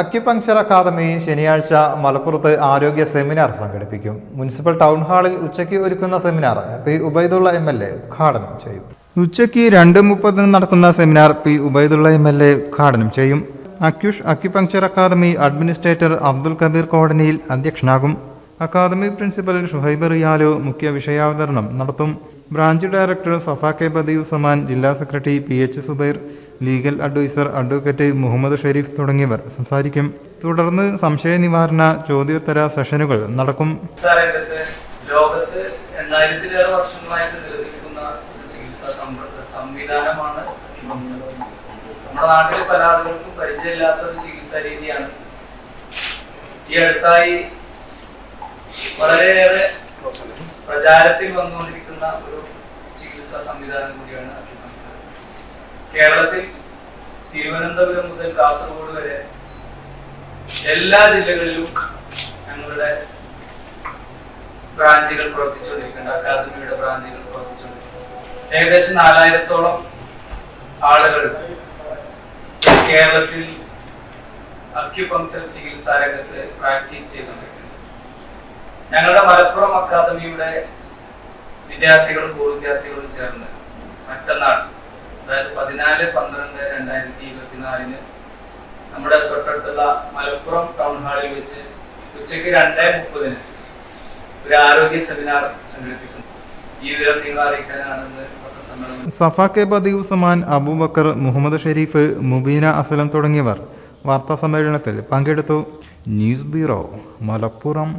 Acupuncture academy ശനിയാഴ്ച മലപ്പുറത്ത് ആരോഗ്യ സെമിനാർ സംഘടിപ്പിക്കും. മുനിസിപ്പൽ ടൗൺ ഹാളിൽ ഉച്ചയ്ക്ക് ഒരുക്കുന്ന seminar P Ubaidullah M L A ഉദ്ഘാടനം ചെയ്യും. ഉച്ചയ്ക്ക് രണ്ട് മുപ്പതിന് നടക്കുന്ന seminar P Ubaidullah M L A ഉദ്ഘാടനം ചെയ്യും. അക്യുഷ് acupuncture academy administrator Abdul Kabir കോടനിയിൽ അധ്യക്ഷനാകും. അക്കാദമി പ്രിൻസിപ്പൽ ഷുഹൈബ് റിയാലു മുഖ്യ വിഷയാവതരണം നടത്തും. Branch director Safa K Badiuzzaman Zaman ജില്ലാ secretary P H Subair legal adviser advocate Muhammad Sharif തുടങ്ങിയവർ സംസാരിക്കും. തുടർന്ന് സംശയ നിവാരണ ചോദ്യോത്തര സെഷനുകൾ നടക്കും. ലോകത്ത് എണ്ണായിരത്തിലേറെ വർഷങ്ങളായിട്ട് നിലനിൽക്കുന്ന ചികിത്സാ സംവിധാനമാണ് നമ്മുടെ നാട്ടിൽ പല ആളുകൾക്കും പരിചയമില്ലാത്ത ഒരു ചികിത്സാ രീതിയാണ്. ഈ അടുത്തായി വളരെയേറെ പ്രചാരത്തിൽ വന്നുകൊണ്ടിരിക്കുന്ന ഒരു ചികിത്സാ സംവിധാനം കൂടിയാണ് അക്യുപങ്ചർ കേരളത്തിൽ തിരുവനന്തപുരം മുതൽ കാസർഗോഡ് വരെ എല്ലാ ജില്ലകളിലും ഞങ്ങളുടെ ബ്രാഞ്ചുകൾ പ്രവർത്തിച്ചുകൊണ്ടിരിക്കുന്നുണ്ട് അക്കാദമിയുടെ ബ്രാഞ്ചുകൾ പ്രവർത്തിച്ചുകൊണ്ടിരിക്കുന്നുണ്ട്. ഏകദേശം നാലായിരത്തോളം ആളുകൾ കേരളത്തിൽ അക്യുപങ്ചർ ചികിത്സാ രംഗത്ത് പ്രാക്ടീസ് ചെയ്തുകൊണ്ടിരിക്കുന്നു ഞങ്ങളുടെ മലപ്പുറം അക്കാദമിയുടെ വിദ്യാർത്ഥികളും ഭൂവിദ്യാർത്ഥികളും വിദ്യാർത്ഥികളും ചേർന്ന് മറ്റന്നാൾ അതായത് പതിനാല് പന്ത്രണ്ട് രണ്ടായിരത്തി ഇരുപത്തിനാലിന് നമ്മുടെ തൊട്ടടുത്തുള്ള മലപ്പുറം ടൗൺ ഹാളിൽ വെച്ച് ഉച്ചയ്ക്ക് രണ്ടേ മുപ്പതിന് ഒരു ആരോഗ്യ സെമിനാർ സംഘടിപ്പിക്കുന്നു. ഈ വിവരം നിങ്ങൾ അറിയിക്കാനാണെന്ന് പത്രസമ്മേളനം സഫ കെ ബദീവ് സമാൻ അബൂബക്കർ മുഹമ്മദ് ഷെരീഫ് മുബീന അസലം തുടങ്ങിയവർ വാർത്താ സമ്മേളനത്തിൽ പങ്കെടുത്തു. News bureau Malappuram.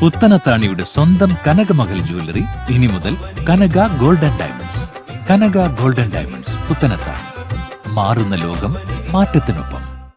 പുത്തനത്താണിയുടെ സ്വന്തം കനകമകൽ ജ്വല്ലറി ഇനി മുതൽ Kanaka golden diamonds. Kanaka golden diamonds. Puthanathani മാറുന്ന ലോകം മാറ്റത്തിനൊപ്പം.